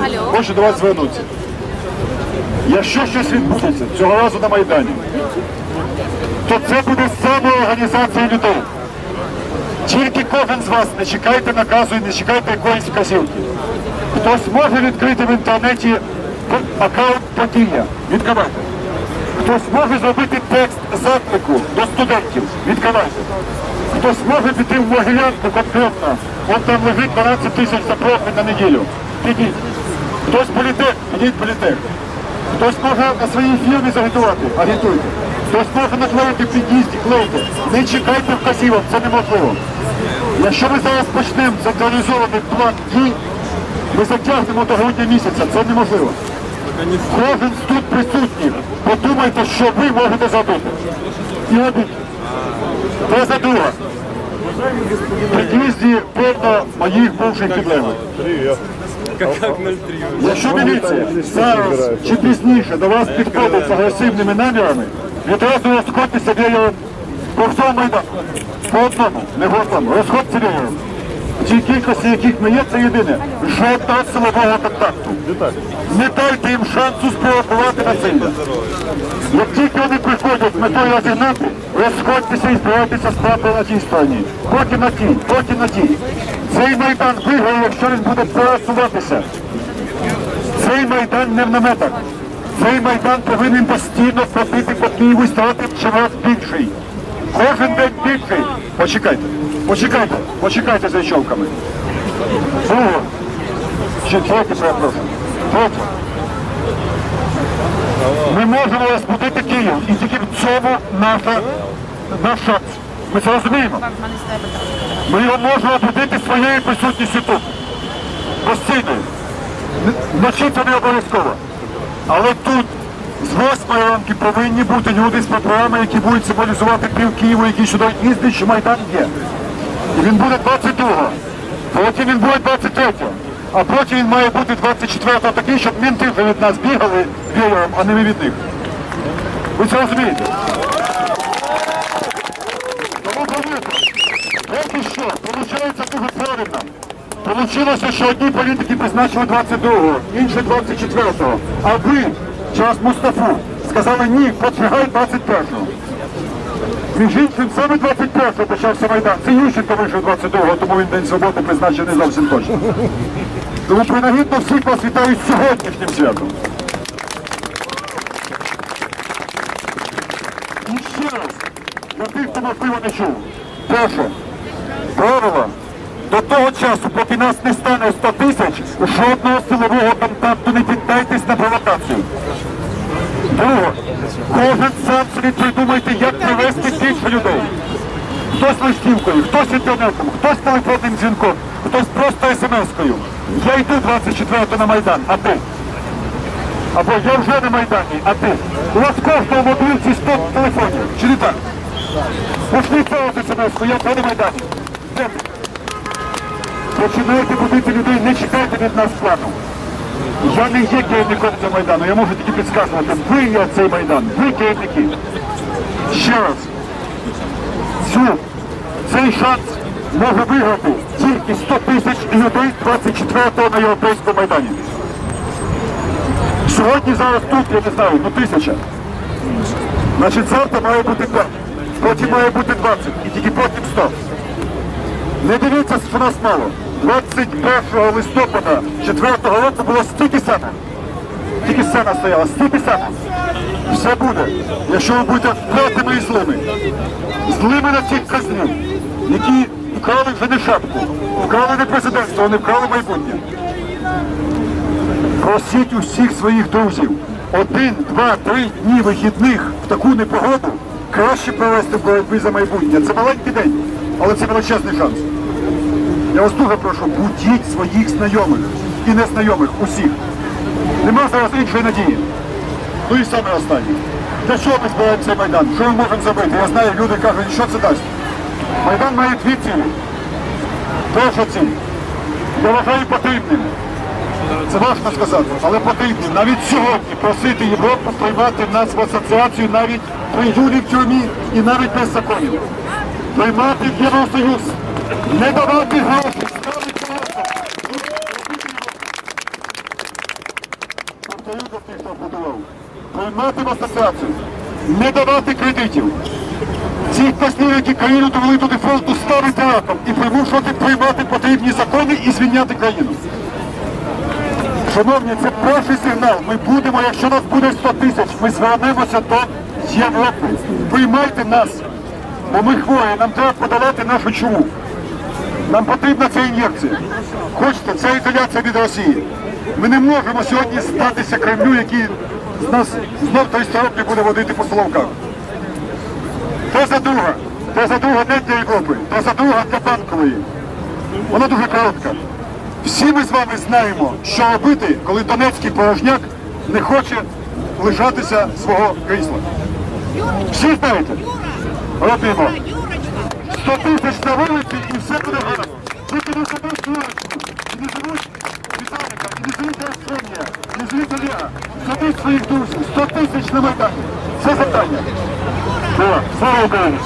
Алло. Хочу до вас звернутися. Якщо щось відбудеться цього разу на Майдані, то це буде самоорганізація людей. Тільки кожен з вас не чекайте наказу і не чекайте якоїсь вказівки. Хтось може відкрити в інтернеті аккаунт подія. Відкривайте. Хтось може зробити текст заклику до студентів. Відкривайте. Хтось може піти в Могилянку конкретно. Вон там лежить 12 тисяч за на неділю. Підіть. Хтось політех, підіть політех. Хтось може на своїй фірмі загітувати, агітуйте. Хтось може наклеїти в під'їзді, клейте. Не чекайте вказівок, це неможливо. Якщо ми зараз почнемо централізований план дій, ми затягнемо до грудня місяця, це неможливо. Кожен тут присутніх, подумайте, що ви можете зробити. І робіть. Теза друга. В під'їзді моїх бувших підлеглих. Якщо міліція зараз чи пізніше до вас підходить з агресивними намірами, відразу розходьтеся віялом по всьому майдану. По одному, не одному. Розходьте віялом. В тій кількості, яких ми є, це єдине. Жодного силового контакту. Не дайте їм шансу спровокувати насилля. Як тільки вони приходять з метою розігнати, розходьтеся і збирайтеся справді на тій стороні. Потім на тій, потім на тій. Цей майдан виграє, якщо він буде пересуватися. Цей майдан не в наметах. Цей майдан повинен постійно ходити по Києву і ставати чимось більший. Кожен день більший. Почекайте, почекайте, почекайте за човками. Друге. Ще третє, перепрошую. Третє. Ми можемо розбудити Київ, і тільки в цьому наша, наш шанс. Ми це розуміємо. Ми його можемо будити своєю присутністю тут. Постійною. Вночі це не обов'язково. Але тут з восьмої ранки повинні бути люди з прапорами, які будуть символізувати пів Києва, які сюди їздять, що Майдан є. І він буде 22-го. Потім він буде 23-го. А потім він має бути 24-го такий, щоб мінти від нас бігали віялом, а не ми від них. Ви це розумієте? Тому повірте, поки що, виходить дуже правильно. Получилося, що одні політики призначили 22-го, інші 24-го. А ви, через Мустафу, сказали ні, почигай 21-го. Між іншим, саме 21-го почався Майдан. Це Ющенко вийшов 22-го, тому він День Свободи призначив не зовсім точно. Тому принагідно всіх вас вітаю з сьогоднішнім святом. І ще раз, для тих, хто можливо не чув. Перше, правило, до того часу, поки нас не стане 100 тисяч, жодного силового контакту не піддайтесь на провокацію. Друге, кожен сам собі придумайте, як привести більше людей. Хтось листівкою, хтось інтернетом, хтось телефонним дзвінком, хтось просто смс-кою. Я йду 24-го на Майдан, а ти? Або я вже на Майдані, а ти? У вас кожного в мобілці 100 телефонів, чи не так? Пошли цього смс-ку, я вже на Майдані. Де ти? Починайте будити людей, не чекайте від нас плану. Я не є керівником цього Майдану, я можу тільки підказувати. Ви є цей Майдан, ви керівники. Ще раз. Цю, цей шанс може виграти тільки 100 тисяч людей 24-го на Європейському Майдані. Сьогодні зараз тут, я не знаю, ну тисяча. Значить, завтра має бути 5, потім має бути 20 і тільки потім 100. Не дивіться, що нас мало. 21 листопада 4 року було стільки саме. Тільки сцена стояла, стільки саме. Все буде, якщо ви будете впертими і злими. Злими на цих казнів, які вкрали вже не шапку, вкрали не президентство, вони вкрали майбутнє. Просіть усіх своїх друзів. Один, два, три дні вихідних в таку непогоду краще провести в боротьбі за майбутнє. Це маленький день, але це величезний шанс. Я вас дуже прошу, будіть своїх знайомих і незнайомих, усіх. Нема зараз іншої надії. Ну і саме останнє. Для чого ми збираємо цей Майдан? Що ми можемо зробити? Я знаю, люди кажуть, що це дасть. Майдан має дві цілі. Перша ціль. Я вважаю потрібним. Це важко сказати, але потрібно навіть сьогодні просити Європу приймати нас в асоціацію навіть при Юлі в тюрмі і навіть без законів. Приймати в Євросоюз, не давати гроші, ставити голосом. повторю до тих, хто будував. Приймати в асоціацію, не давати кредитів. Цих послів, які країну довели до дефолту, ставити раком і примушувати приймати потрібні закони і звільняти країну. Шановні, це перший сигнал. Ми будемо, якщо нас буде 100 тисяч, ми звернемося до Європи. Приймайте нас, бо ми хворі, нам треба подолати нашу чуму. Нам потрібна ця ін'єкція. Хочете, ця ізоляція від Росії. Ми не можемо сьогодні здатися Кремлю, який з нас знов 300 років буде водити по соловках. Теза друга. Теза друга не для Європи, теза друга для банкової. Вона дуже коротка. Всі ми з вами знаємо, що робити, коли донецький порожняк не хоче лишатися свого крісла. Всі знаєте? Робимо. 100 тисяч на вулиці і все буде гаразд. Тільки не забудь Юрочку, і не забудь Віталіка, і не забудь Арсенія, і не забудь своїх друзів. 100 тисяч на Майдані. Це завдання. Слава Україні!